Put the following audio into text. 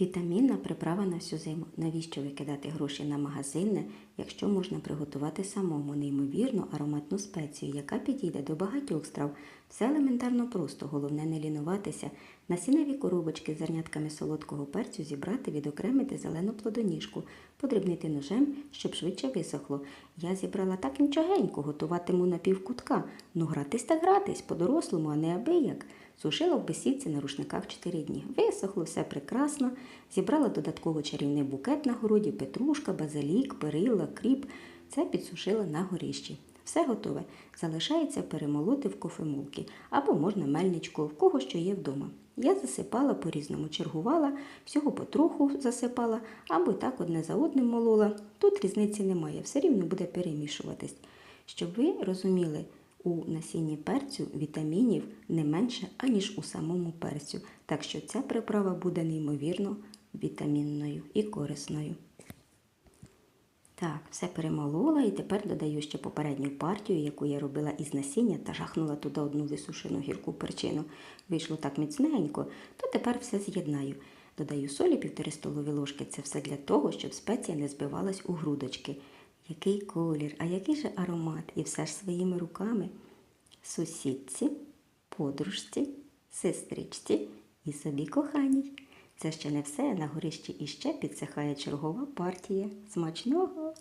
Вітамінна приправа на всю зиму. Навіщо викидати гроші на магазинне, якщо можна приготувати самому неймовірну ароматну спецію, яка підійде до багатьох страв. Все елементарно просто, головне не лінуватися. Насінневі коробочки з зернятками солодкого перцю зібрати, відокремити зелену плодоніжку, подрібнити ножем, щоб швидше висохло. Я зібрала так нічогенько, готуватиму на півкутка. Ну гратись та гратись, по-дорослому, а не абияк. Сушила в бесідці на рушниках 4 дні. Висохло все прекрасно. Зібрала додатково чарівний букет на городі, петрушка, базилік, перила, кріп. Це підсушила на горіщі. Все готове. Залишається перемолоти в кофемолки або можна мельничку, в кого що є вдома. Я засипала по-різному, чергувала, всього потроху засипала, або так одне за одним молола. Тут різниці немає, все рівно буде перемішуватись. Щоб ви розуміли, у насінні перцю вітамінів не менше, аніж у самому перцю. Так що ця приправа буде неймовірно вітамінною і корисною. Так, все перемолола і тепер додаю ще попередню партію, яку я робила із насіння та жахнула туди одну висушену гірку перчину. Вийшло так міцненько, то тепер все з'єднаю. Додаю солі півтори столові ложки. Це все для того, щоб спеція не збивалась у грудочки. Який колір, а який же аромат, і все ж своїми руками. Сусідці, подружці, сестричці і собі коханій. Це ще не все. На горищі іще підсихає чергова партія. Смачного!